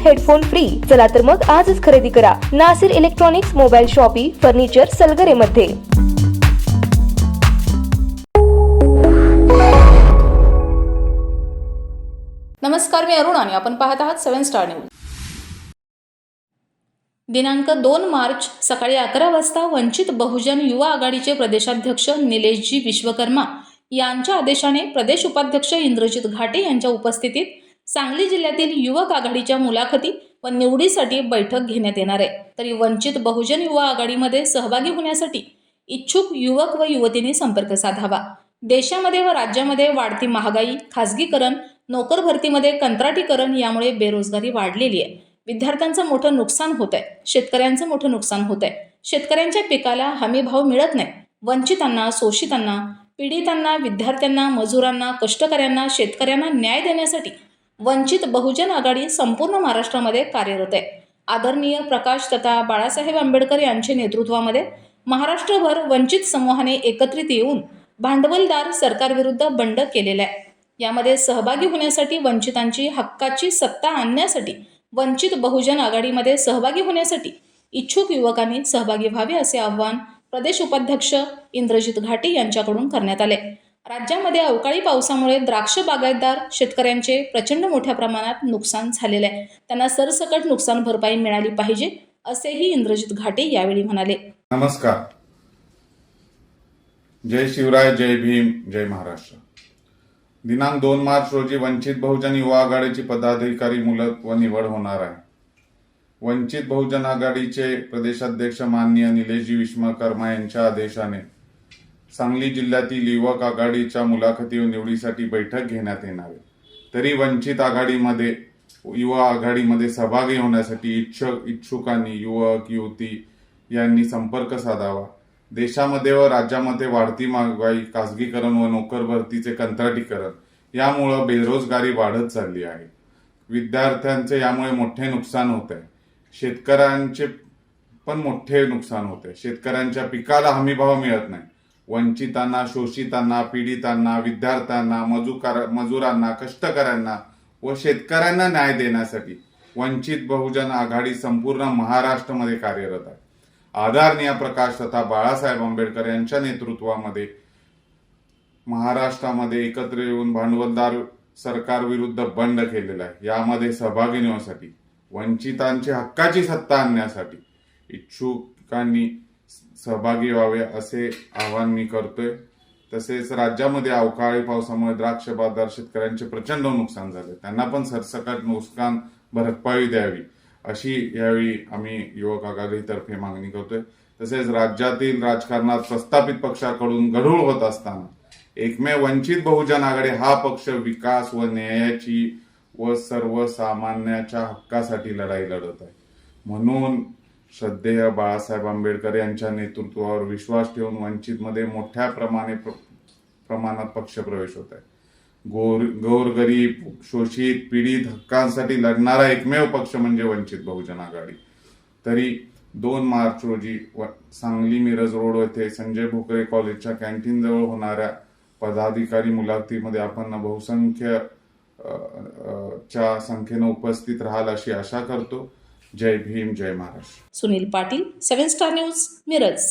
Headphone free. चला तर मग आजच खरेदी करा. Nasir electronics mobile shoppe furniture Salgare मध्ये नमस्कार मी अरुण आणि आपण पाहत आहात सेवन स्टार न्यूज. दिनांक दोन मार्च सकाळी अकरा वाजता वंचित बहुजन युवा आघाडीचे प्रदेशाध्यक्ष निलेशजी विश्वकर्मा यांच्या आदेशाने प्रदेश उपाध्यक्ष इंद्रजित घाटे यांच्या उपस्थितीत सांगली जिल्ह्यातील युवक आघाडीच्या मुलाखती व निवडीसाठी बैठक घेण्यात येणार आहे. तरी वंचित बहुजन युवा आघाडीमध्ये सहभागी होण्यासाठी इच्छुक युवक व युवतींनी संपर्क साधावा. देशामध्ये व राज्यामध्ये वाढती महागाई खासगीकरण नोकर भरतीमध्ये कंत्राटीकरण यामुळे बेरोजगारी वाढलेली आहे. विद्यार्थ्यांचं मोठं नुकसान होत आहे शेतकऱ्यांचं मोठं नुकसान होत आहे शेतकऱ्यांच्या पिकाला हमी भाव मिळत नाही. वंचितांना शोषितांना पीडितांना विद्यार्थ्यांना मजुरांना कष्टकऱ्यांना शेतकऱ्यांना न्याय देण्यासाठी वंचित बहुजन आघाडी संपूर्ण महाराष्ट्रामध्ये कार्यरत आहे. आदरणीय प्रकाश तथा बाळासाहेब आंबेडकर यांच्या नेतृत्वामध्ये महाराष्ट्रभर वंचित समूहाने एकत्रित येऊन भांडवलदार सरकारविरुद्ध बंड केलेला आहे. यामध्ये सहभागी होण्यासाठी वंचितांची हक्काची सत्ता आणण्यासाठी वंचित बहुजन आघाडीमध्ये सहभागी होण्यासाठी इच्छुक युवकांनी सहभागी व्हावे असे आवाहन प्रदेश उपाध्यक्ष इंद्रजित घाटे यांच्याकडून करण्यात आले. राज्यामध्ये अवकाळी पावसामुळे द्राक्ष बागायतदार शेतकऱ्यांचे प्रचंड मोठ्या प्रमाणात नुकसान झालेले आहे. त्यांना सरसकट नुकसान भरपाई मिळाली पाहिजे असेही इंद्रजित घाटे यावेळी म्हणाले. नमस्कार. जय शिवराय जय भीम जय महाराष्ट्र. दिनांक दोन मार्च रोजी वंचित बहुजन युवा आघाडीची पदाधिकारी मुलत व निवड होणार आहे. वंचित बहुजन आघाडीचे प्रदेशाध्यक्ष माननीय निलेशजी विश्वकर्मा यांच्या आदेशाने सांगली जिल्ह्यातील युवक आघाडीच्या मुलाखती व निवडीसाठी बैठक घेण्यात येणार आहे. तरी वंचित आघाडीमध्ये युवा आघाडीमध्ये सहभागी होण्यासाठी इच्छुक इच्छुकांनी युवक युवती यांनी संपर्क साधावा. देशामध्ये व राज्यामध्ये वाढती महागाई खासगीकरण व नोकर भरतीचे कंत्राटीकरण यामुळं बेरोजगारी वाढत चालली आहे. विद्यार्थ्यांचे यामुळे मोठे नुकसान होत आहे. शेतकऱ्यांचे पण मोठे नुकसान होते शेतकऱ्यांच्या पिकाला हमीभाव मिळत नाही. वंचितांना शोषितांना पीडितांना विद्यार्थ्यांना मजुकार मजुरांना कष्टकऱ्यांना व शेतकऱ्यांना न्याय देण्यासाठी वंचित बहुजन आघाडी संपूर्ण महाराष्ट्रामध्ये कार्यरत आहे. आदरणीय प्रकाश तथा बाळासाहेब आंबेडकर यांच्या नेतृत्वामध्ये महाराष्ट्रामध्ये एकत्र येऊन भांडवलदार सरकार विरुद्ध बंड केलेला आहे. यामध्ये सहभागी होण्यासाठी वंचितांची हक्काची सत्ता आणण्यासाठी इच्छुकांनी सहभागी व्हावे असे आवाहन मी करतोय. तसेच राज्यामध्ये अवकाळी पावसामुळे द्राक्ष बाजार शेतकऱ्यांचे प्रचंड नुकसान झाले. त्यांना पण सरसकट नुकसान भरपाई द्यावी अशी यावेळी आम्ही युवक आघाडीतर्फे मागणी करतोय. तसेच राज्यातील राजकारणात प्रस्थापित पक्षाकडून गढूळ होत असताना एकमेव वंचित बहुजन आघाडी हा पक्ष विकास व न्यायाची व सर्वसामान्याच्या हक्कासाठी लढाई लढत आहे. म्हणून श्रद्धेय बाळासाहेब आंबेडकर यांच्या नेतृत्वावर विश्वास ठेवून वंचितमध्ये मोठ्या प्रमाणे प्र- प्रमाणात पक्षप्रवेश होत आहे. गोर गोरगरीब शोषित पीडित हक्कांसाठी लढणारा एकमेव पक्ष म्हणजे वंचित बहुजन आघाडी. तरी दोन मार्च रोजी व- सांगली मिरज रोड येथे संजय भोकरे कॉलेजच्या कॅन्टीन जवळ होणाऱ्या पदाधिकारी मुलाखतीमध्ये आपण बहुसंख्य च्या संख्येनं उपस्थित राहाल अशी आशा करतो. जय भीम जय Maharashtra. Sunil Patil seven star news Miraj.